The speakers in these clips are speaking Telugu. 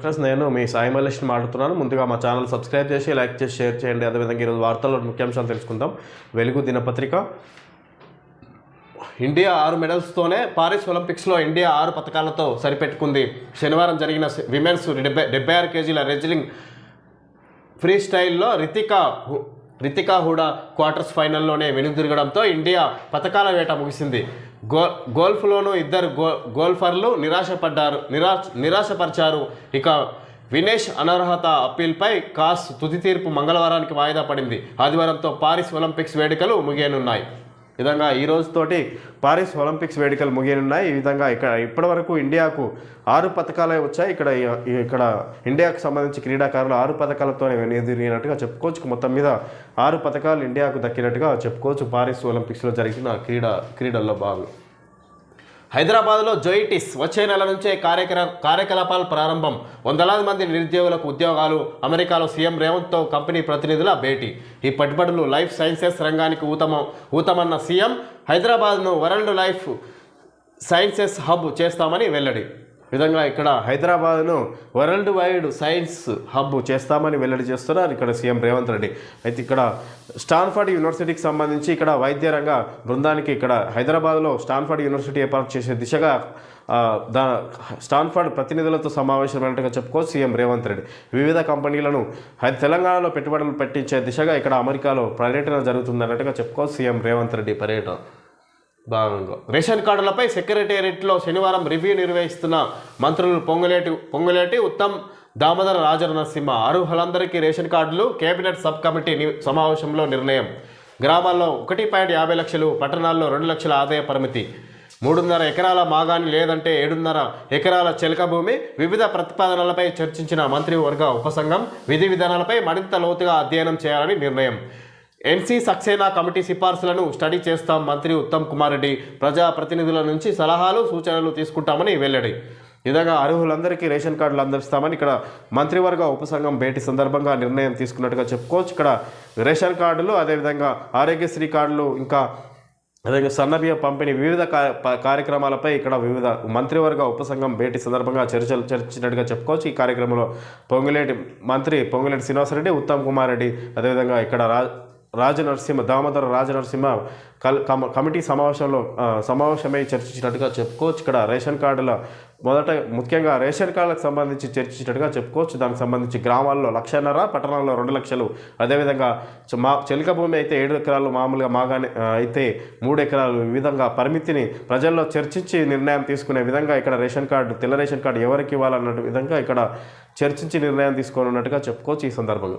ఫ్రెండ్స్ నేను మీ సాయి మల్లేష్ని మాట్లాడుతున్నాను. ముందుగా మా ఛానల్ సబ్స్క్రైబ్ చేసి లైక్ చేసి షేర్ చేయండి. అదేవిధంగా ఈరోజు వార్తల్లో ముఖ్యాంశాలు తెలుసుకుందాం. వెలుగు దినపత్రిక. ఇండియా ఆరు మెడల్స్తోనే పారిస్ ఒలింపిక్స్లో ఇండియా ఆరు పథకాలతో సరిపెట్టుకుంది. శనివారం జరిగిన విమెన్స్ డెబ్బై డెబ్బై ఆరు కేజీల రెజ్లింగ్ ఫ్రీ స్టైల్లో రితికా రితికా హుడా క్వార్టర్స్ ఫైనల్లోనే వెనుదిరగడంతో ఇండియా పథకాల వేట ముగిసింది. గో గోల్ఫ్లోనూ ఇద్దరు గో గోల్ఫర్లు నిరాశపడ్డారు నిరాశ నిరాశపరిచారు. ఇక వినేష్ అనర్హత అప్పీల్పై కాస్ తుది తీర్పు మంగళవారానికి వాయిదా పడింది. ఆదివారంతో పారిస్ ఒలింపిక్స్ వేడుకలు ముగియనున్నాయి. విధంగా ఈ రోజుతోటి పారిస్ ఒలింపిక్స్ వేడుకలు ముగియనున్నాయి. ఈ విధంగా ఇక్కడ ఇప్పటివరకు ఇండియాకు ఆరు పథకాలే వచ్చాయి. ఇక్కడ ఇక్కడ ఇండియాకు సంబంధించి క్రీడాకారులు ఆరు పథకాలతోనే ఎదిరినట్టుగా చెప్పుకోవచ్చు. మొత్తం మీద ఆరు పథకాలు ఇండియాకు దక్కినట్టుగా చెప్పుకోవచ్చు. పారిస్ ఒలింపిక్స్లో జరిగిన క్రీడా క్రీడల్లో భాగం. హైదరాబాద్లో జోయిటిస్ వచ్చే నెల నుంచే కార్యక్ర కార్యకలాపాలు ప్రారంభం. వందలాది మంది నిరుద్యోగులకు ఉద్యోగాలు అమెరికాలో సీఎం రేవంత్తో కంపెనీ ప్రతినిధుల భేటీ. ఈ పట్టుబడులు లైఫ్ సైన్సెస్ రంగానికి ఊతమ ఊతమన్న సీఎం హైదరాబాద్ను వరల్డ్ లైఫ్ సైన్సెస్ హబ్ చేస్తామని వెల్లడి. విధంగా ఇక్కడ హైదరాబాద్ను వరల్డ్ వైడ్ సైన్స్ హబ్ చేస్తామని వెల్లడి చేస్తున్నారు ఇక్కడ సీఎం రేవంత్ రెడ్డి. అయితే ఇక్కడ స్టాన్ఫర్డ్ యూనివర్సిటీకి సంబంధించి ఇక్కడ వైద్య రంగ బృందానికి ఇక్కడ హైదరాబాద్లో స్టాన్ఫర్డ్ యూనివర్సిటీ ఏర్పాటు చేసే దిశగా దా స్టాన్ఫర్డ్ ప్రతినిధులతో సమావేశమైనట్టుగా చెప్పుకోవచ్చు సీఎం రేవంత్ రెడ్డి. వివిధ కంపెనీలను హై తెలంగాణలో పెట్టుబడులు పెట్టించే దిశగా ఇక్కడ అమెరికాలో పర్యటన జరుగుతుందన్నట్టుగా చెప్పుకోవచ్చు సీఎం రేవంత్ రెడ్డి పర్యటన. భాగంగా. రేషన్ కార్డులపై సెక్రటేరియట్లో శనివారం రివ్యూ నిర్వహిస్తున్న మంత్రులు పొంగులేటి పొంగులేటి ఉత్తమ్ దామోదర రాజనరసింహ అర్హులందరికీ రేషన్ కార్డులు కేబినెట్ సబ్ కమిటీ ని- సమావేశంలో నిర్ణయం. గ్రామాల్లో ఒకటి పాయింట్ యాభై లక్షలు పట్టణాల్లో రెండు లక్షల ఆదాయ పరిమితి. మూడున్నర ఎకరాల మాగాని లేదంటే ఏడున్నర ఎకరాల చెలక భూమి. వివిధ ప్రతిపాదనలపై చర్చించిన మంత్రివర్గ ఉపసంఘం విధి విధానాలపై మరింత లోతుగా అధ్యయనం చేయాలని నిర్ణయం. ఎన్సీ సక్సేనా కమిటీ సిఫార్సులను స్టడీ చేస్తాం మంత్రి ఉత్తమ్ కుమార్ రెడ్డి. ప్రజా ప్రతినిధుల నుంచి సలహాలు సూచనలు తీసుకుంటామని వెల్లడి. ఈ విధంగా అర్హులందరికీ రేషన్ కార్డులు అందిస్తామని ఇక్కడ మంత్రివర్గ ఉపసంఘం భేటీ సందర్భంగా నిర్ణయం తీసుకున్నట్టుగా చెప్పుకోవచ్చు. ఇక్కడ రేషన్ కార్డులు అదేవిధంగా ఆరోగ్యశ్రీ కార్డులు ఇంకా అదేవిధంగా సన్నబియ్య పంపిణీ వివిధ కార్యక్రమాలపై ఇక్కడ వివిధ మంత్రివర్గ ఉపసంఘం భేటీ సందర్భంగా చర్చలు చర్చించినట్టుగా చెప్పుకోవచ్చు. ఈ కార్యక్రమంలో పొంగులేటి మంత్రి పొంగులేటి శ్రీనివాసరెడ్డి ఉత్తమ్ కుమార్ రెడ్డి అదేవిధంగా ఇక్కడ రా రాజనరసింహ దామోదర రాజనరసింహ కల్ కమ- కమిటీ సమావేశంలో సమావేశమై చర్చించినట్టుగా చెప్పుకోవచ్చు. ఇక్కడ రేషన్ కార్డుల మొదట ముఖ్యంగా రేషన్ కార్డులకు సంబంధించి చర్చించినట్టుగా చెప్పుకోవచ్చు. దానికి సంబంధించి గ్రామాల్లో లక్షన్నర పట్టణాల్లో రెండు లక్షలు. అదేవిధంగా మా చెలిక భూమి అయితే ఏడు ఎకరాలు మామూలుగా మాగానే అయితే మూడు ఎకరాలు ఈ విధంగా పరిమితిని ప్రజల్లో చర్చించి నిర్ణయం తీసుకునే విధంగా ఇక్కడ రేషన్ కార్డు తెల్ల రేషన్ కార్డు ఎవరికి ఇవ్వాలన్న విధంగా ఇక్కడ చర్చించి నిర్ణయం తీసుకోనున్నట్టుగా చెప్పుకోవచ్చు ఈ సందర్భంగా.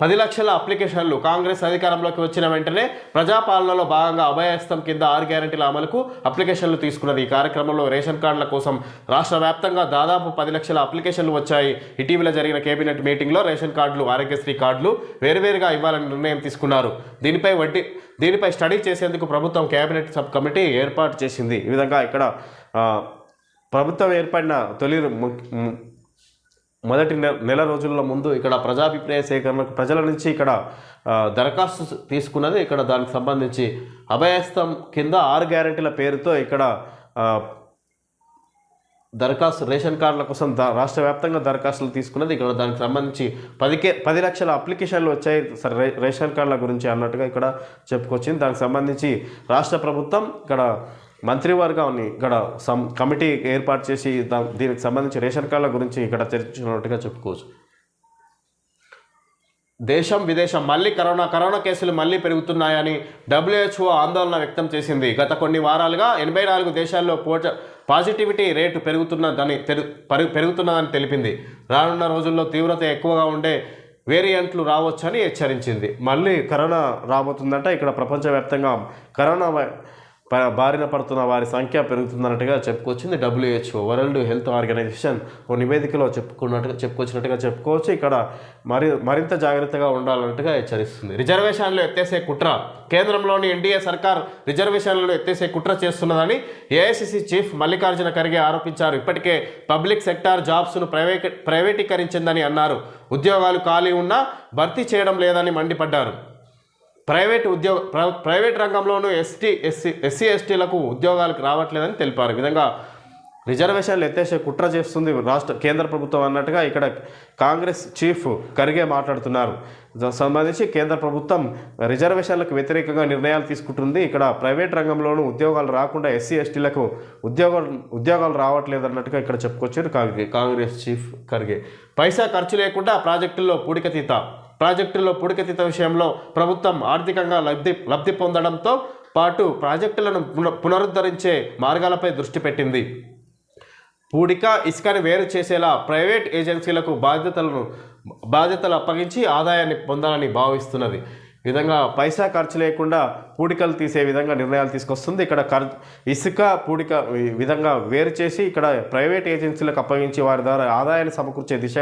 పది లక్షల అప్లికేషన్లు కాంగ్రెస్ అధికారంలోకి వచ్చిన వెంటనే ప్రజాపాలనలో భాగంగా అభయహస్తం కింద ఆరు గ్యారంటీల అమలుకు అప్లికేషన్లు తీసుకున్నది. ఈ కార్యక్రమంలో రేషన్ కార్డుల కోసం రాష్ట్ర వ్యాప్తంగా దాదాపు పది లక్షల అప్లికేషన్లు వచ్చాయి. ఇటీవల జరిగిన కేబినెట్ మీటింగ్లో రేషన్ కార్డులు ఆరోగ్యశ్రీ కార్డులు వేరువేరుగా ఇవ్వాలని నిర్ణయం తీసుకున్నారు. దీనిపై వడ్డీ దీనిపై స్టడీ చేసేందుకు ప్రభుత్వం కేబినెట్ సబ్ కమిటీ ఏర్పాటు చేసింది. ఈ విధంగా ఇక్కడ ప్రభుత్వం ఏర్పడిన తొలి ము- మొదటి నెల నెల రోజుల ముందు ఇక్కడ ప్రజాభిప్రాయ సేకరణకు ప్రజల నుంచి ఇక్కడ దరఖాస్తు తీసుకున్నది ఇక్కడ దానికి సంబంధించి అభయస్థం కింద ఆరు గ్యారెంటీల పేరుతో ఇక్కడ దరఖాస్తు రేషన్ కార్డుల కోసం ద రాష్ట్ర వ్యాప్తంగా దరఖాస్తులు తీసుకున్నది ఇక్కడ దానికి సంబంధించి పదికే పది లక్షల అప్లికేషన్లు వచ్చాయి. సరే రేషన్ కార్డుల గురించి అన్నట్టుగా ఇక్కడ చెప్పుకొచ్చింది. దానికి సంబంధించి రాష్ట్ర ప్రభుత్వం ఇక్కడ మంత్రివర్గాన్ని ఇక్కడ సం కమిటీ ఏర్పాటు చేసి దీనికి సంబంధించి రేషన్ కార్డుల గురించి ఇక్కడ చర్చించినట్టుగా చెప్పుకోవచ్చు. దేశం విదేశం మళ్ళీ కరోనా కరోనా కేసులు మళ్ళీ పెరుగుతున్నాయని డబ్ల్యూహెచ్ఓ ఆందోళన వ్యక్తం చేసింది. గత కొన్ని వారాలుగా ఎనభై నాలుగు దేశాల్లో పోట పాజిటివిటీ రేటు పెరుగుతున్నదని పెరుగుతున్నదని తెలిపింది. రానున్న రోజుల్లో తీవ్రత ఎక్కువగా ఉండే వేరియంట్లు రావచ్చని హెచ్చరించింది. మళ్ళీ కరోనా రాబోతుందంటే. ఇక్కడ ప్రపంచవ్యాప్తంగా కరోనా వై- బారిన పడుతున్న వారి సంఖ్య పెరుగుతుందన్నట్టుగా చెప్పుకొచ్చింది డబ్ల్యూహెచ్ఓ వరల్డ్ హెల్త్ ఆర్గనైజేషన్ ఓ నివేదికలో చెప్పుకున్నట్టుగా చెప్పుకొచ్చినట్టుగా చెప్పుకోవచ్చు. ఇక్కడ మరి మరింత జాగ్రత్తగా ఉండాలన్నట్టుగా హెచ్చరిస్తుంది. రిజర్వేషన్లు ఎత్తేసే కుట్ర. కేంద్రంలోని ఎన్డీఏ సర్కార్ రిజర్వేషన్లను ఎత్తేసే కుట్ర చేస్తున్నదని ఏఐసిసి చీఫ్ మల్లికార్జున ఖర్గే ఆరోపించారు. ఇప్పటికే పబ్లిక్ సెక్టార్ జాబ్స్ను ప్రైవేట్ ప్రైవేటీకరించిందని అన్నారు. ఉద్యోగాలు ఖాళీ ఉన్నా భర్తీ చేయడం లేదని మండిపడ్డారు. ప్రైవేట్ ఉద్యోగ ప్ర- ప్రైవేట్ రంగంలోనూ ఎస్టీ ఎస్సీ ఎస్సీ ఎస్టీలకు ఉద్యోగాలకు రావట్లేదని తెలిపారు. ఈ విధంగా రిజర్వేషన్లు ఎత్తేసే కుట్ర చేస్తుంది రాష్ట్ర కేంద్ర ప్రభుత్వం అన్నట్టుగా ఇక్కడ కాంగ్రెస్ చీఫ్ ఖర్గే మాట్లాడుతున్నారు. సంబంధించి కేంద్ర ప్రభుత్వం రిజర్వేషన్లకు వ్యతిరేకంగా నిర్ణయాలు తీసుకుంటుంది. ఇక్కడ ప్రైవేట్ రంగంలోనూ ఉద్యోగాలు రాకుండా ఎస్సీ ఎస్టీలకు ఉద్యోగాలు ఉద్యోగాలు రావట్లేదు అన్నట్టుగా ఇక్కడ చెప్పుకొచ్చారు కాంగ్రెస్ చీఫ్ ఖర్గే. పైసా ఖర్చు లేకుండా ప్రాజెక్టుల్లో పూడికతీత ప్రాజెక్టుల్లో పూడికతీత విషయంలో ప్రభుత్వం ఆర్థికంగా లబ్ధి లబ్ధి పొందడంతో పాటు ప్రాజెక్టులను పున పునరుద్ధరించే మార్గాలపై దృష్టి పెట్టింది. పూడిక ఇసుకని వేరు చేసేలా ప్రైవేట్ ఏజెన్సీలకు బాధ్యతలను బాధ్యతలు అప్పగించి ఆదాయాన్ని పొందాలని భావిస్తున్నది. విధంగా పైసా ఖర్చు లేకుండా పూడికలు తీసే విధంగా నిర్ణయాలు తీసుకొస్తుంది. ఇక్కడ ఖర్చు ఇసుక పూడిక ఈ విధంగా వేరు చేసి ఇక్కడ ప్రైవేట్ ఏజెన్సీలకు అప్పగించి వారి ద్వారా ఆదాయాన్ని సమకూర్చే దిశ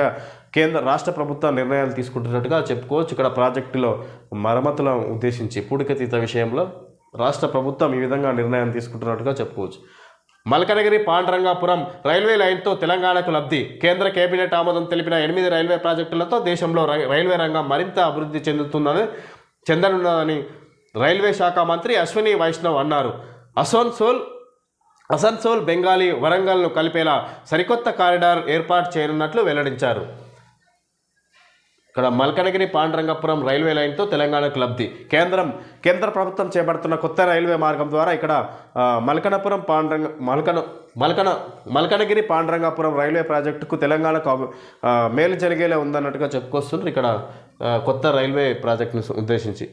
కేంద్ర రాష్ట్ర ప్రభుత్వం నిర్ణయాలు తీసుకుంటున్నట్టుగా చెప్పుకోవచ్చు. ఇక్కడ ప్రాజెక్టులో మరమ్మతులను ఉద్దేశించి పూడికతీత విషయంలో రాష్ట్ర ప్రభుత్వం ఈ విధంగా నిర్ణయం తీసుకుంటున్నట్టుగా చెప్పుకోవచ్చు. మల్కనగిరి పాండరంగాపురం రైల్వే లైన్తో తెలంగాణకు లబ్ధి. కేంద్ర కేబినెట్ ఆమోదం తెలిపిన ఎనిమిది రైల్వే ప్రాజెక్టులతో దేశంలో రై- రైల్వే రంగం మరింత అభివృద్ధి చెందుతుందని చెందనున్నదని రైల్వే శాఖ మంత్రి అశ్విని వైష్ణవ్ అన్నారు. అసోన్సోల్ అసన్సోల్ బెంగాలీ వరంగల్ను కలిపేలా సరికొత్త కారిడార్ ఏర్పాటు చేయనున్నట్లు వెల్లడించారు. ఇక్కడ మల్కనగిరి పాండరంగపురం రైల్వే లైన్తో తెలంగాణకు లబ్ధి కేంద్రం కేంద్ర ప్రభుత్వం చేపడుతున్న కొత్త రైల్వే మార్గం ద్వారా ఇక్కడ మల్కనపురం పాండ్రంగ మల్కన మల్కన మల్కనగిరి పాండరంగాపురం రైల్వే ప్రాజెక్టుకు తెలంగాణకు మేలు జరిగేలా ఉందన్నట్టుగా చెప్పుకొస్తున్నారు. ఇక్కడ కొత్త రైల్వే ప్రాజెక్టును ఉద్దేశించి.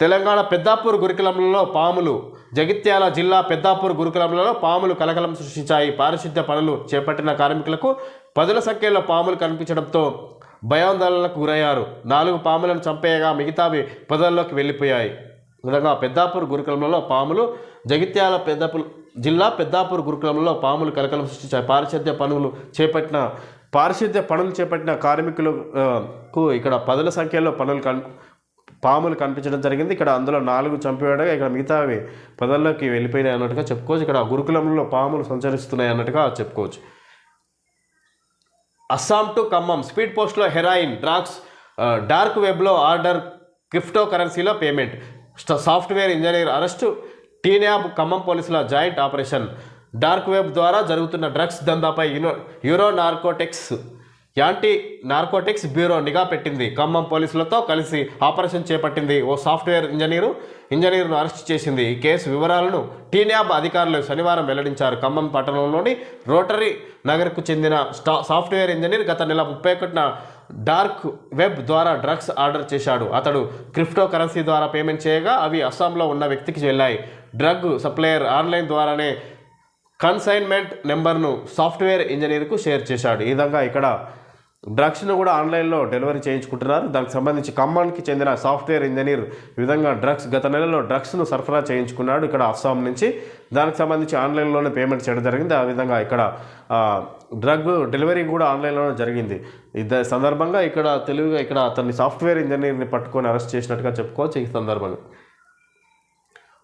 తెలంగాణ పెద్దాపూర్ గురుకులంలో పాములు జగిత్యాల జిల్లా పెద్దాపూర్ గురుకులంలో పాములు కలకలం సృష్టించాయి. పారిశుద్ధ్య పనులు చేపట్టిన కార్మికులకు పదుల సంఖ్యలో పాములు కనిపించడంతో భయాందోళనకు గురయ్యారు. నాలుగు పాములను చంపేయగా మిగతావి పొదల్లోకి వెళ్ళిపోయాయి. విధంగా పెద్దాపూర్ గురుకులంలో పాములు జగిత్యాల పెద్దపూర్ జిల్లా పెద్దాపూర్ గురుకులంలో పాములు కలకలం సృష్టించాయి పారిశుద్ధ్య పనులు చేపట్టిన పారిశుద్ధ్య పనులు చేపట్టిన కార్మికులకు ఇక్కడ పదుల సంఖ్యలో పనులు కన్ పాములు కనిపించడం జరిగింది. ఇక్కడ అందులో నాలుగు చంపివేయడగా ఇక్కడ మిగతావి పదల్లోకి వెళ్ళిపోయినాయి అన్నట్టుగా చెప్పుకోవచ్చు. ఇక్కడ గురుకులంలో పాములు సంచరిస్తున్నాయి అన్నట్టుగా చెప్పుకోవచ్చు. అస్సాం టు ఖమ్మం. స్పీడ్ పోస్ట్లో హెరాయిన్ డ్రాగ్స్ డార్క్ వెబ్లో ఆర్డర్ క్రిప్టో కరెన్సీలో payment software engineer arrest టీన్యాబ్ Khammam పోలీసుల జాయింట్ ఆపరేషన్. డార్క్ వెబ్ ద్వారా జరుగుతున్న డ్రగ్స్ దందాపై యూనో యూరో నార్కోటిక్స్ యాంటీ నార్కోటిక్స్ బ్యూరో నిఘా పెట్టింది. ఖమ్మం పోలీసులతో కలిసి ఆపరేషన్ చేపట్టింది ఓ సాఫ్ట్వేర్ ఇంజనీరు. ఇంజనీర్ను అరెస్ట్ చేసింది. ఈ కేసు వివరాలను టీన్యాబ్ అధికారులు శనివారం వెల్లడించారు. ఖమ్మం పట్టణంలోని రోటరీ నగర్కు చెందిన సాఫ్ట్వేర్ ఇంజనీర్ గత నెల ముప్పై ఒకటిన డార్క్ వెబ్ ద్వారా డ్రగ్స్ ఆర్డర్ చేశాడు. అతడు క్రిప్టో కరెన్సీ ద్వారా పేమెంట్ చేయగా అవి అస్సాంలో ఉన్న వ్యక్తికి వెళ్ళాయి. డ్రగ్ సప్లయర్ ఆన్లైన్ ద్వారానే కన్సైన్మెంట్ నెంబర్ను సాఫ్ట్వేర్ ఇంజనీర్కు షేర్ చేశాడు. ఈ విధంగా ఇక్కడ డ్రగ్స్ను కూడా ఆన్లైన్లో డెలివరీ చేయించుకుంటున్నారు. దానికి సంబంధించి ఖమ్మానికి చెందిన సాఫ్ట్వేర్ ఇంజనీర్ ఈ విధంగా డ్రగ్స్ గత నెలలో డ్రగ్స్ను సరఫరా చేయించుకున్నాడు ఇక్కడ అస్సాం నుంచి. దానికి సంబంధించి ఆన్లైన్లోనే పేమెంట్ చేయడం జరిగింది. ఆ విధంగా ఇక్కడ డ్రగ్ డెలివరీ కూడా ఆన్లైన్లోనే జరిగింది. ఇదే సందర్భంగా ఇక్కడ తెలివిగా ఇక్కడ అతన్ని సాఫ్ట్వేర్ ఇంజనీర్ని పట్టుకొని అరెస్ట్ చేసినట్టుగా చెప్పుకోవచ్చు ఈ సందర్భంగా.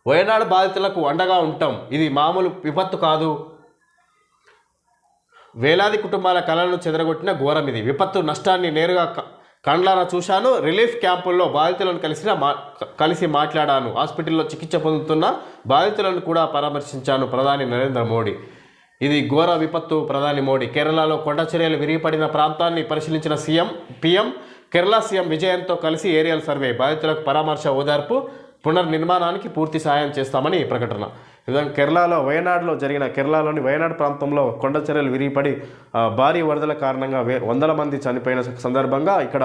వయనాడు బాధితులకు అండగా ఉంటాం. ఇది మామూలు విపత్తు కాదు. వేలాది కుటుంబాల కళలను చెదరగొట్టిన ఘోరం ఇది. విపత్తు నష్టాన్ని నేరుగా క- కండ్లారా చూశాను. రిలీఫ్ క్యాంపుల్లో బాధితులను కలిసిన మా కలిసి మాట్లాడాను. హాస్పిటల్లో చికిత్స పొందుతున్న బాధితులను కూడా పరామర్శించాను ప్రధాని నరేంద్ర మోడీ. ఇది ఘోర విపత్తు ప్రధాని మోడీ. కేరళలో కొండ చర్యలు విరిగిపడిన ప్రాంతాన్ని పరిశీలించిన సీఎం పీఎం కేరళ సీఎం విజయంతో కలిసి ఏరియల్ సర్వే. బాధితులకు పరామర్శ ఓదార్పు పునర్నిర్మాణానికి పూర్తి సహాయం చేస్తామని ప్రకటన. విధంగా కేరళలో వయనాడులో జరిగిన కేరళలోని వయనాడు ప్రాంతంలో కొండ చర్యలు విరిగిపడి భారీ వరదల కారణంగా వే వందల మంది చనిపోయిన సందర్భంగా ఇక్కడ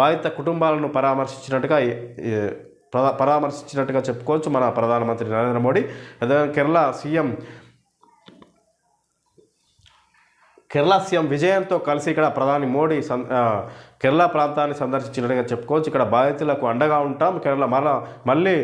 బాధిత కుటుంబాలను పరామర్శించినట్టుగా పరామర్శించినట్టుగా చెప్పుకోవచ్చు మన ప్రధానమంత్రి నరేంద్ర మోడీ. అదే కేరళ సీఎం కేరళ సీఎం విజయంతో కలిసి ఇక్కడ ప్రధాని మోడీ సం కేరళ ప్రాంతాన్ని సందర్శించినట్టుగా చెప్పుకోవచ్చు. ఇక్కడ బాధితులకు అండగా ఉంటాం. కేరళ మరలా మళ్ళీ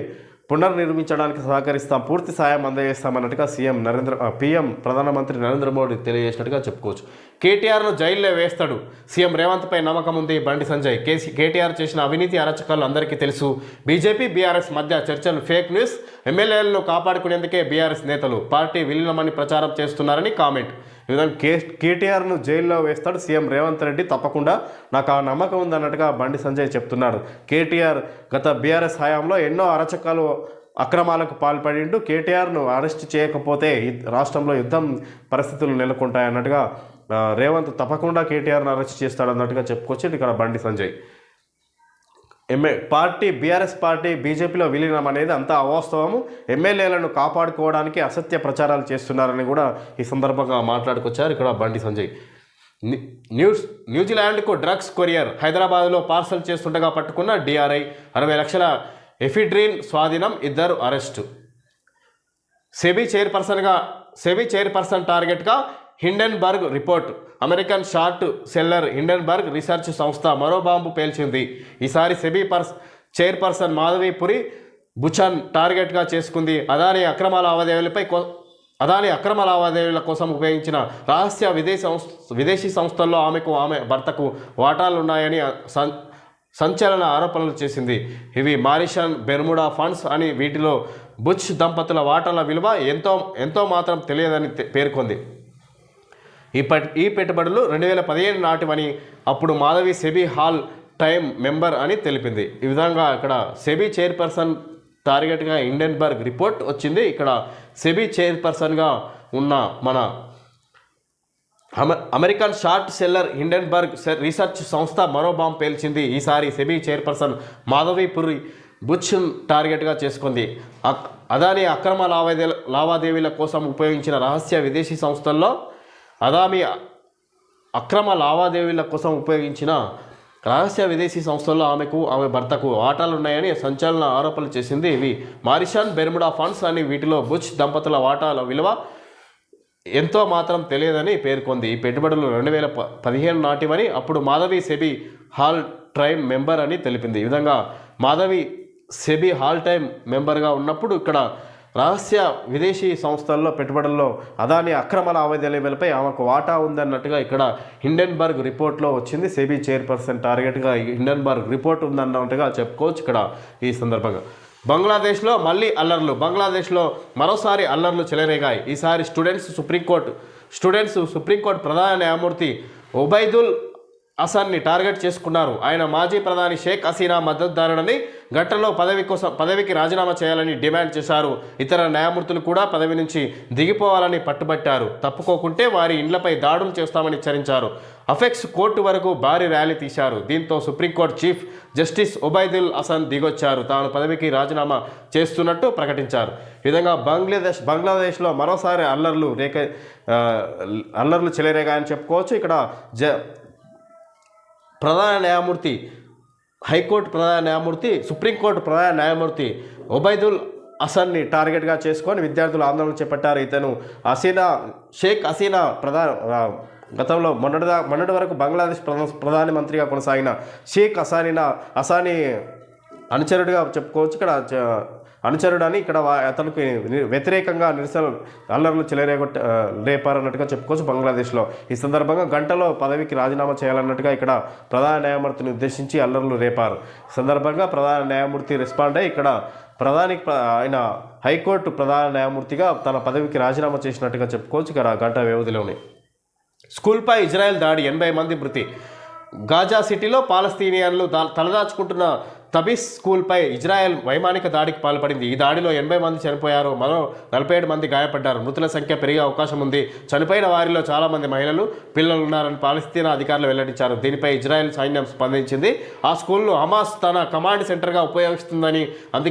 పునర్నిర్మించడానికి సహకరిస్తాం పూర్తి సాయం అందజేస్తామన్నట్టుగా సీఎం నరేంద్ర పీఎం ప్రధానమంత్రి నరేంద్ర మోడీ తెలియజేసినట్టుగా చెప్పుకోవచ్చు. కేటీఆర్ను జైల్లో వేస్తాడు. సీఎం రేవంత్పై నమ్మకం ఉంది బండి సంజయ్. కేసీ కేటీఆర్ చేసిన అవినీతి అరచకాలు అందరికీ తెలుసు. బీజేపీ బీఆర్ఎస్ మధ్య చర్చలు ఫేక్ న్యూస్. ఎమ్మెల్యేలను కాపాడుకునేందుకే బీఆర్ఎస్ నేతలు పార్టీ విలీనమని ప్రచారం చేస్తున్నారని కామెంట్. ఈ విధంగా కే కేటీఆర్ను జైల్లో వేస్తాడు సీఎం రేవంత్ రెడ్డి తప్పకుండా నాకు ఆ నమ్మకం ఉందన్నట్టుగా బండి సంజయ్ చెప్తున్నాడు. కేటీఆర్ గత బీఆర్ఎస్ హయాంలో ఎన్నో అరచకాలు అక్రమాలకు పాల్పడిండు. కేటీఆర్ను అరెస్ట్ చేయకపోతే రాష్ట్రంలో యుద్ధం పరిస్థితులు నెలకొంటాయన్నట్టుగా రేవంత్ తప్పకుండా కేటీఆర్ను అరెస్ట్ చేస్తాడన్నట్టుగా చెప్పుకొచ్చి ఇక్కడ బండి సంజయ్. ఎంఏ పార్టీ బీఆర్ఎస్ పార్టీ బీజేపీలో విలీనం అనేది అంతా అవాస్తవము. ఎమ్మెల్యేలను కాపాడుకోవడానికి అసత్య ప్రచారాలు చేస్తున్నారని కూడా ఈ సందర్భంగా మాట్లాడుకొచ్చారు ఇక్కడ బండి సంజయ్. న్యూస్ న్యూజిలాండ్కు డ్రగ్స్ కొరియర్ హైదరాబాద్లో పార్సల్ చేస్తుండగా పట్టుకున్న డిఆర్ఐ అరవై లక్షల ఎఫిడ్రీన్ స్వాధీనం ఇద్దరు అరెస్టు. సెబీ చైర్పర్సన్గా సెబీ చైర్పర్సన్ టార్గెట్గా Hindenburg report. American short seller Hindenburg research సంస్థ మరో బాంబు పేల్చింది. ఈసారి సెబీ పర్స్ చైర్పర్సన్ మాధవీపురి బుచన్ టార్గెట్గా చేసుకుంది. అదాని అక్రమ లావాదేవీలపై కో అదాని అక్రమ లావాదేవీల కోసం ఉపయోగించిన రహస్య విదేశీ సంస్థ విదేశీ సంస్థల్లో ఆమెకు ఆమె భర్తకు వాటాలున్నాయని సం- సంచలన ఆరోపణలు చేసింది. ఇవి మారిషన్ బెర్ముడా ఫండ్స్ అని వీటిలో బుచ్ దంపతుల వాటాల విలువ ఎంతో ఎంతో మాత్రం తెలియదని పేర్కొంది. ఈ పట్ ఈ పెట్టుబడులు రెండు వేల పదిహేను నాటివని అప్పుడు Madhavi SEBI whole time member అని తెలిపింది. ఈ విధంగా ఇక్కడ సెబీ చైర్పర్సన్ టార్గెట్గా ఇండెన్బర్గ్ రిపోర్ట్ వచ్చింది. ఇక్కడ సెబీ చైర్పర్సన్గా ఉన్న మన అమె American short seller Hindenburg research సంస్థ మరో బాంబు పేల్చింది. ఈసారి సెబీ చైర్పర్సన్ మాధవీపురి బుచ్ను టార్గెట్గా చేసుకుంది. అక్- అదాని అక్రమ లావాదేవీ లావాదేవీల కోసం ఉపయోగించిన రహస్య విదేశీ సంస్థల్లో అదామి అక్రమ లావాదేవీల కోసం ఉపయోగించిన రహస్య విదేశీ సంస్థల్లో ఆమెకు ఆమె భర్తకు వాటాలు ఉన్నాయని సంచలన ఆరోపణలు చేసింది ఇవి. మారిషాన్ బెర్ముడా ఫండ్స్ అని వీటిలో బుచ్ దంపతుల వాటాల విలువ ఎంతో మాత్రం తెలియదని పేర్కొంది. ఈ పెట్టుబడులు రెండు వేల ప పదిహేను నాటివని అప్పుడు Madhabi SEBI whole time member అని తెలిపింది. ఈ విధంగా మాధవి సెబీ హాల్ టైమ్ మెంబర్గా ఉన్నప్పుడు ఇక్కడ రహస్య విదేశీ సంస్థల్లో పెట్టుబడుల్లో అదాని అక్రమ లావాదేవీలపై ఆమెకు వాటా ఉందన్నట్టుగా ఇక్కడ హిండెన్బర్గ్ రిపోర్ట్లో వచ్చింది. సెబీ చైర్పర్సన్ టార్గెట్గా హిండెన్బర్గ్ రిపోర్ట్ ఉందన్నట్టుగా చెప్పుకోవచ్చు ఇక్కడ ఈ సందర్భంగా. బంగ్లాదేశ్లో మళ్ళీ అల్లర్లు బంగ్లాదేశ్లో మరోసారి అల్లర్లు చెలరేగాయి. ఈసారి స్టూడెంట్స్ సుప్రీంకోర్టు స్టూడెంట్స్ సుప్రీంకోర్టు ప్రధాన న్యాయమూర్తి ఒబైదుల్ అసన్ని టార్గెట్ చేసుకున్నారు. ఆయన మాజీ ప్రధాని షేక్ హసీనా మద్దతుదారుడని ఘట్టంలో పదవి కోసం పదవికి రాజీనామా చేయాలని డిమాండ్ చేశారు. ఇతర న్యాయమూర్తులు కూడా పదవి నుంచి దిగిపోవాలని పట్టుబట్టారు. తప్పుకోకుంటే వారి ఇండ్లపై దాడులు చేస్తామని హెచ్చరించారు. అఫెక్స్ కోర్టు వరకు భారీ ర్యాలీ తీశారు. దీంతో supreme court chief justice Obaidul Hassan దిగొచ్చారు. తాను పదవికి రాజీనామా చేస్తున్నట్టు ప్రకటించారు. విధంగా బంగ్లాదేశ్ బంగ్లాదేశ్లో మరోసారి అల్లర్లు రేఖ అల్లర్లు అల్లర్లు చెలరేగాయని చెప్పుకోవచ్చు. ఇక్కడ జ ప్రధాన న్యాయమూర్తి హైకోర్టు ప్రధాన న్యాయమూర్తి సుప్రీంకోర్టు ప్రధాన న్యాయమూర్తి ఒబైదుల్ హసన్ని టార్గెట్గా చేసుకొని విద్యార్థులు ఆందోళన చేపట్టారు. ఇతను హసీనా షేక్ హసీనా ప్రధాన గతంలో మొన్నటిదా మొన్నటి వరకు బంగ్లాదేశ్ ప్రధాన ప్రధానమంత్రిగా కొనసాగిన షేక్ హసానినా హసానీ అనుచరుడిగా చెప్పుకోవచ్చు. ఇక్కడ అనుచరుడు అని ఇక్కడ అతనికి వ్యతిరేకంగా నిరసన అల్లర్లు చెలరేగొట్ట రేపారన్నట్టుగా చెప్పుకోవచ్చు బంగ్లాదేశ్లో. ఈ సందర్భంగా గంటలో పదవికి రాజీనామా చేయాలన్నట్టుగా ఇక్కడ ప్రధాన న్యాయమూర్తిని ఉద్దేశించి అల్లర్లు రేపారు. ఈ సందర్భంగా ప్రధాన న్యాయమూర్తి రెస్పాండ్ అయ్యి ఇక్కడ ప్రధాని ఆయన హైకోర్టు ప్రధాన న్యాయమూర్తిగా తన పదవికి రాజీనామా చేసినట్టుగా చెప్పుకోవచ్చు ఇక్కడ గంట వ్యవధిలోనే. స్కూల్పై ఇజ్రాయెల్ దాడి ఎనభై మంది మృతి. గాజా సిటీలో పాలస్తీనియన్లు తలదాచుకుంటున్న తబిస్ స్కూల్పై ఇజ్రాయెల్ వైమానిక దాడికి పాల్పడింది. ఈ దాడిలో ఎనభై మంది చనిపోయారు. మరో నలభై ఏడు మంది గాయపడ్డారు. మృతుల సంఖ్య పెరిగే అవకాశం ఉంది. చనిపోయిన వారిలో చాలామంది మహిళలు పిల్లలు ఉన్నారని పాలస్తీనా అధికారులు వెల్లడించారు. దీనిపై ఇజ్రాయెల్ సైన్యం స్పందించింది. ఆ స్కూల్ను హమాస్ తన కమాండ్ సెంటర్గా ఉపయోగిస్తుందని అందుకే